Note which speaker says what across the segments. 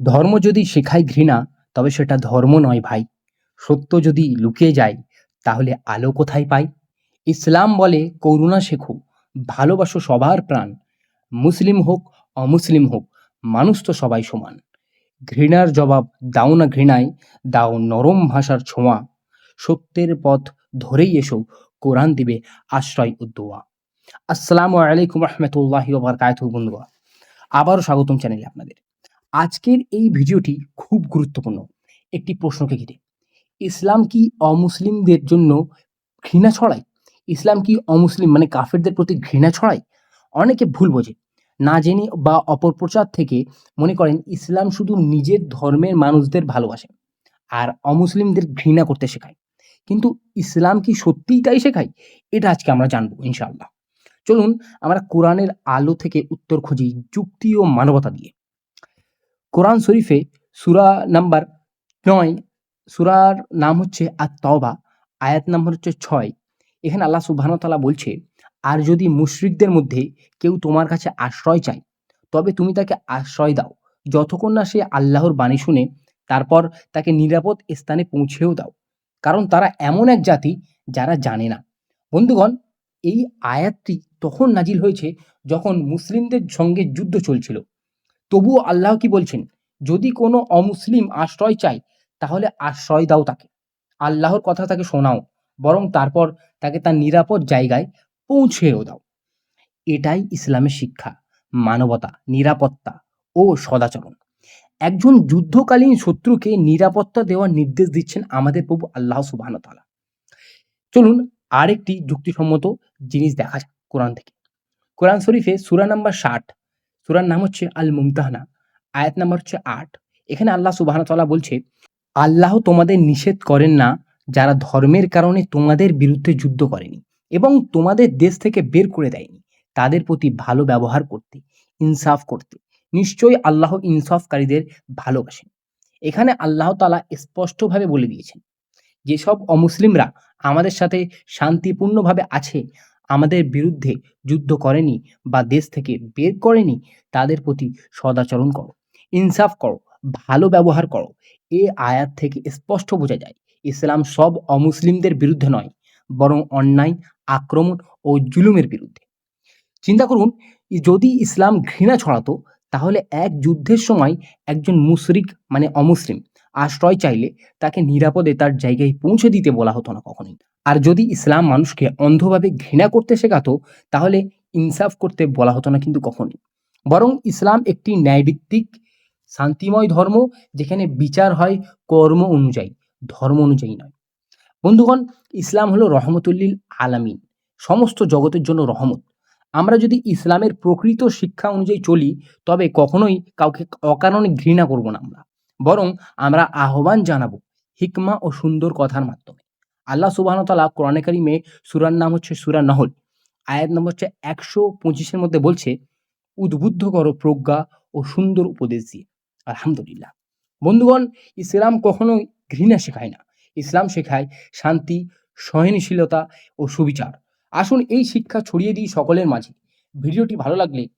Speaker 1: ধর্ম যদি শেখায় ঘৃণা, তবে সেটা ধর্ম নয় ভাই। সত্য যদি লুকিয়ে যায়, তাহলে আলো কোথায় পাই? ইসলাম বলে, করুণা শেখো, ভালোবাসো সবার প্রাণ। মুসলিম হোক, অমুসলিম হোক, মানুষ তো সবাই সমান। ঘৃণার জবাব দাও না ঘৃণায়, দাও নরম ভাষার ছোঁয়া। সত্যের পথ ধরেই এসো, কোরআন দিবে আশ্রয় উদ্দোয়া দোয়া। আসসালামু আলাইকুম রহমতুল্লাহি ওবরকাত বন্ধুরা, আবারও স্বাগতম চ্যানেলে আপনাদের। আজকের এই ভিডিওটি খুব গুরুত্বপূর্ণ। একটি প্রশ্নকে ঘিরে, ইসলাম কি অমুসলিমদের জন্য ঘৃণা ছড়ায়? ইসলাম কি অমুসলিম মানে কাফেরদের প্রতি ঘৃণা ছড়ায়? অনেকে ভুল বোঝে। না জেনে বা অপপ্রচার থেকে মনে করেন ইসলাম শুধু নিজের ধর্মের মানুষদের ভালোবাসে আর অমুসলিমদের ঘৃণা করতে শেখায়। কিন্তু ইসলাম কি সত্যিই তাই শেখায়? এটা আজকে আমরা জানব ইনশাআল্লাহ। চলুন আমরা কোরআনের আলো থেকে উত্তর খুঁজি যুক্তি ও মানবতা দিয়ে। কোরআন শরীফে সুরা নাম্বার নয়, সুরার নাম হচ্ছে আর তবা আয়াত নাম্বার হচ্ছে ছয়। এখানে আল্লাহ সুবাহতালা বলছে, আর যদি মুশরিকদের মধ্যে কেউ তোমার কাছে আশ্রয় চায়, তবে তুমি তাকে আশ্রয় দাও। যতক্ষণ না সে আল্লাহর বাণী শুনে, তারপর তাকে নিরাপদ স্থানে পৌঁছেও দাও। কারণ তারা এমন এক জাতি যারা জানে না। বন্ধুগণ, এই আয়াতটি তখন নাজিল হয়েছে যখন মুসলিমদের সঙ্গে যুদ্ধ চলছিল। তবুও আল্লাহ কি বলছেন? যদি কোনো অমুসলিম আশ্রয় চায়, তাহলে আশ্রয় দাও তাকে। আল্লাহর কথা তাকে শোনাও, বরং তারপর তাকে তার নিরাপদ জায়গায় পৌঁছেও দাও। এটাই ইসলামের শিক্ষা, মানবতা, নিরাপত্তা ও সদাচরণ। একজন যুদ্ধকালীন শত্রুকে নিরাপত্তা দেওয়ার নির্দেশ দিচ্ছেন আমাদের প্রভু আল্লাহ সুবাহ তালা চলুন আরেকটি যুক্তিসম্মত জিনিস দেখা যাক কোরআন থেকে। কোরআন শরীফে সুরা নাম্বার ষাট সুরার নাম হচ্ছে আল মুমতাহানা আয়াত নাম্বার হচ্ছে আট। এখানে আল্লাহ সুবাহ তালা বলছে, আল্লাহ তোমাদের নিষেধ করেন না যারা ধর্মের কারণে তোমাদের বিরুদ্ধে যুদ্ধ করেনি এবং তোমাদের দেশ থেকে বের করে দেয়নি। তাদের প্রতি ভালো ব্যবহার করতে, ইনসাফ করতে। নিশ্চয়ই আল্লাহ ইনসাফকারীদের ভালোবাসেন। এখানে আল্লাহ তালা স্পষ্টভাবে বলে দিয়েছেন, যেসব অমুসলিমরা আমাদের সাথে শান্তিপূর্ণভাবে আছে আমাদের বিরুদ্ধে যুদ্ধ করেনি বা দেশ থেকে বের করেনি, তাদের প্রতি সদাচরণ করো, ইনসাফ করো, ভালো ব্যবহার করো। এ আয়াত থেকে স্পষ্ট বোঝা যায়, ইসলাম সব অমুসলিমদের বিরুদ্ধে নয়, বরং অন্যায়, আক্রমণ ও জুলুমের বিরুদ্ধে। চিন্তা করুন, যদি ইসলাম ঘৃণা ছড়াতো, তাহলে এক যুদ্ধের সময় একজন মুশরিক মানে অমুসলিম আশ্রয় চাইলে তাকে নিরাপদে তার জায়গায় পৌঁছে দিতে বলা হতো না কখনোই। আর যদি ইসলাম মানুষকে অন্ধভাবে ঘৃণা করতে শেখাতো, তাহলে ইনসাফ করতে বলা হতো না কিন্তু কখনোই। বরং ইসলাম একটি ন্যায়ভিত্তিক, শান্তিময় ধর্ম যেখানে বিচার হয় কর্ম অনুযায়ী, ধর্ম অনুযায়ী নয়। বন্ধুগণ, ইসলাম হলো রহমতুল্লিল আলামিন, সমস্ত জগতের জন্য রহমত। আমরা যদি ইসলামের প্রকৃত শিক্ষা অনুযায়ী চলি, তবে কখনোই কাউকে অকারণে ঘৃণা করব না আমরা। বরং আমরা আহ্বান জানাব হিকমা ও সুন্দর কথার মাধ্যমে। আল্লাহ সুবাহতালা কোরআনে কারিমে সুরার নাম হচ্ছে সুরা নহল। আয়াত নম্বর হচ্ছে একশো পঁচিশের মধ্যে বলছে, উদ্বুদ্ধ করো প্রজ্ঞা ও সুন্দর উপদেশ দিয়ে। আলহামদুলিল্লাহ। বন্ধুগণ, ইসলাম কখনোই ঘৃণা শেখায় না। ইসলাম শেখায় শান্তি সহনশীলতা ও সুবিচার। আসুন এই শিক্ষা ছড়িয়ে দিই সকলের মাঝে। ভিডিওটি ভালো লাগলে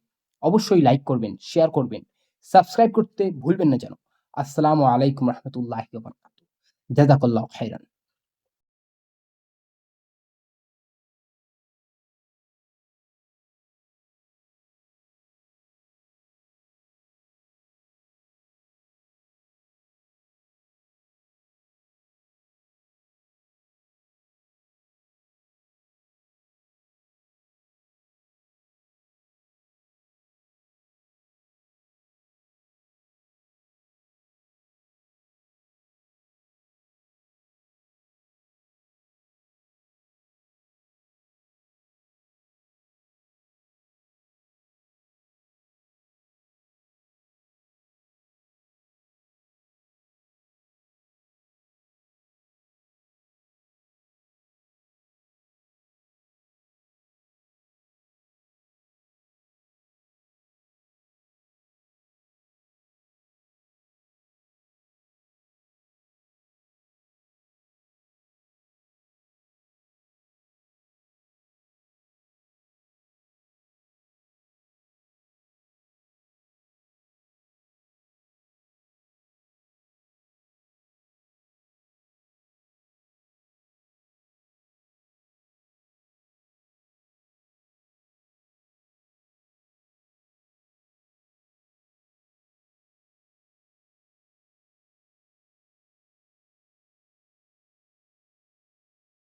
Speaker 1: অবশ্যই লাইক করবেন শেয়ার করবেন। সাবস্ক্রাইব করতে ভুলবেন না যেন। আসসালামু আলাইকুম রহমতুল্লাহ জাজাকাল্লাহ খাইরান